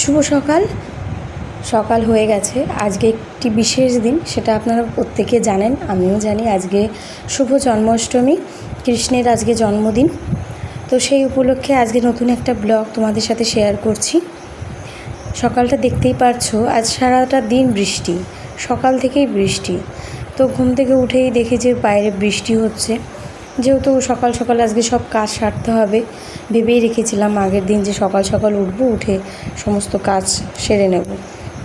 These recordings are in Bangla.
শুভ সকাল। সকাল হয়ে গেছে। আজকে একটি বিশেষ দিন, সেটা আপনারা প্রত্যেকে জানেন, আমিও জানি। আজকে শুভ জন্মাষ্টমী, কৃষ্ণের আজকে জন্মদিন। তো সেই উপলক্ষে আজকে নতুন একটা ব্লগ তোমাদের সাথে শেয়ার করছি। সকালটা দেখতেই পারছ, আজ সারাটা দিন বৃষ্টি, সকাল থেকেই বৃষ্টি। তো ঘুম থেকে উঠেই দেখি যে বাইরে বৃষ্টি হচ্ছে। যেহেতু সকাল সকাল আজকে সব কাজ সারতে হবে, ভেবেই রেখেছিলাম আগের দিন যে সকাল সকাল উঠবো, উঠে সমস্ত কাজ সেরে নেব।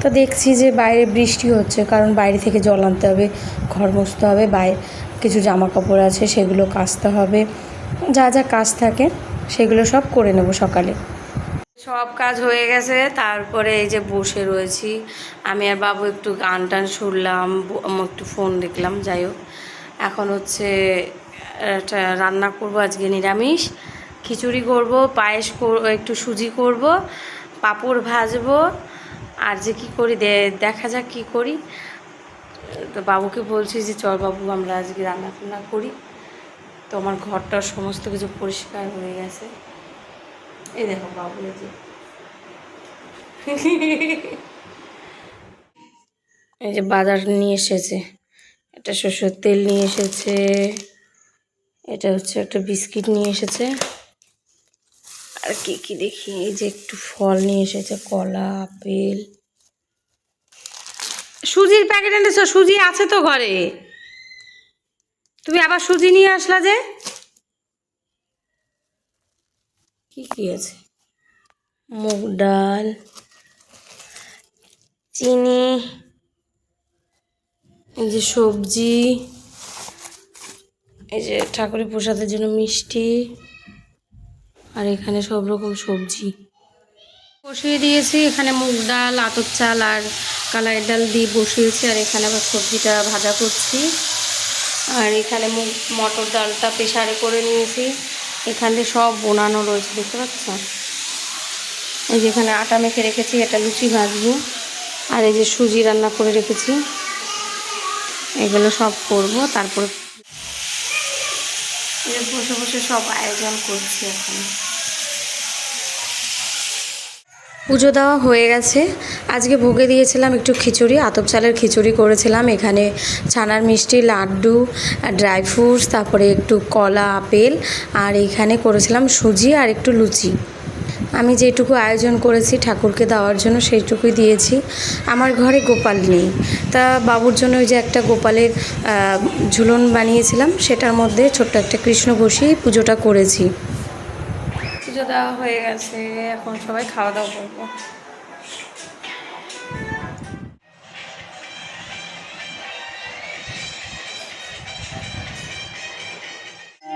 তো দেখছি যে বাইরে বৃষ্টি হচ্ছে, কারণ বাইরে থেকে জল আনতে হবে, ঘর মুছতে হবে বাইরে কিছু জামা কাপড় আছে, সেগুলো কাচতে হবে, যা যা কাজ থাকে সেগুলো সব করে নেব সকালে। সব কাজ হয়ে গেছে, তারপরে এই যে বসে রয়েছি। আমি আর বাবু একটু গান টান শুনলাম একটু ফোন দেখলাম, যাই হোক। এখন হচ্ছে রান্না করব আজকে, নিরামিষ। খিচুড়ি করব, পায়েস একটু সুজি করব, পাঁপড় ভাজবো। আর যে কি করি দেখা যাক কি করি। তো বাবুকে বলছি যে, চল বাবু, আমরা আজকে রান্না টান্না করি। তো আমার ঘরটা সমস্ত কিছু পরিষ্কার হয়ে গেছে। এই দেখো বাবু যে। এই যে বাজার নিয়ে এসেছে। এটা সরষের তেল নিয়ে এসেছে। এটা হচ্ছে একটা বিস্কিট নিয়ে এসেছে। আর কি কি দেখি? এই যে একটু ফল নিয়ে এসেছে, কলা, আপেল। সুজির প্যাকেট এনেছো? সুজি আছে তো ঘরে? তুমি আবার সুজি নিয়ে আসলা যে? কি কি আছে? মুগ ডাল, চিনি, এই যে সবজি। এই যে ঠাকুরের প্রসাদের জন্য মিষ্টি আর এখানে সব রকম সবজি। বসিয়ে দিয়েছি, এখানে মুগ ডাল আতর চাল আর কালাই ডাল দিয়ে বসিয়েছি আর এখানে আবার সবজিটা ভাজা করছি। আর এখানে মুগ, মটর ডালটা প্রেসারে করে নিয়েছি। এখানে সব বোনানো রয়েছে, দেখতে পাচ্ছ? এই যে এখানে আটা মেখে রেখেছি এটা লুচি ভাজবো। আর এই যে সুজি রান্না করে রেখেছি। এগুলো সব করব, তারপরে বসে বসে সব আয়োজন করছি এখন। পুজো দেওয়া হয়ে গেছে। আজকে ভোগে দিয়েছিলাম একটু খিচুড়ি, আতপ চালের খিচুড়ি করেছিলাম। এখানে ছানার মিষ্টি, লাড্ডু, ড্রাই ফ্রুটস, তারপরে একটু কলা, আপেল, আর এইখানে করেছিলাম সুজি আর একটু লুচি। আমি যেটুকু আয়োজন করেছি ঠাকুরকে দেওয়ার জন্য সেইটুকুই দিয়েছি। আমার ঘরে গোপাল নেই। তা বাবুর জন্য ওই যে একটা গোপালের ঝুলন বানিয়েছিলাম, সেটার মধ্যে ছোট্ট একটা কৃষ্ণ বসিয়ে পুজোটা করেছি। পুজো দেওয়া হয়ে গেছে, এখন সবাই খাওয়া দাওয়া করব।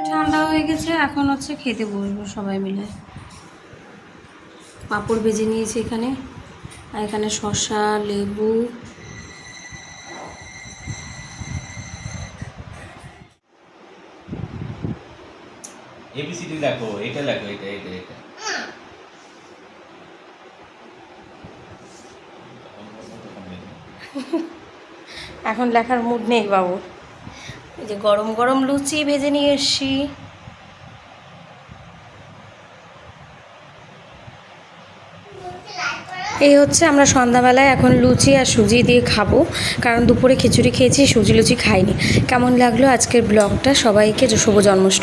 ঠান্ডা হয়ে গেছে, এখন হচ্ছে খেতে বসবো সবাই মিলে। পাঁপড় ভেজে নিয়েছি এখানে, আর এখানে শসা, লেবু এবিসিডি এটা দেখো, এটা এটা এটা এখন লেখার মুড নেই বাবু। এই যে গরম গরম লুচি ভেজে নিয়ে এসছি। এই হচ্ছে আমরা সন্ধ্যাবেলায় এখন লুচি আর সুজি দিয়ে খাব, কারণ দুপুরে খিচুড়ি খেয়েছি, সুজি লুচি খাইনি। কেমন লাগল আজকের ব্লগটা? সবাইকে শুভ জন্মাষ্টমী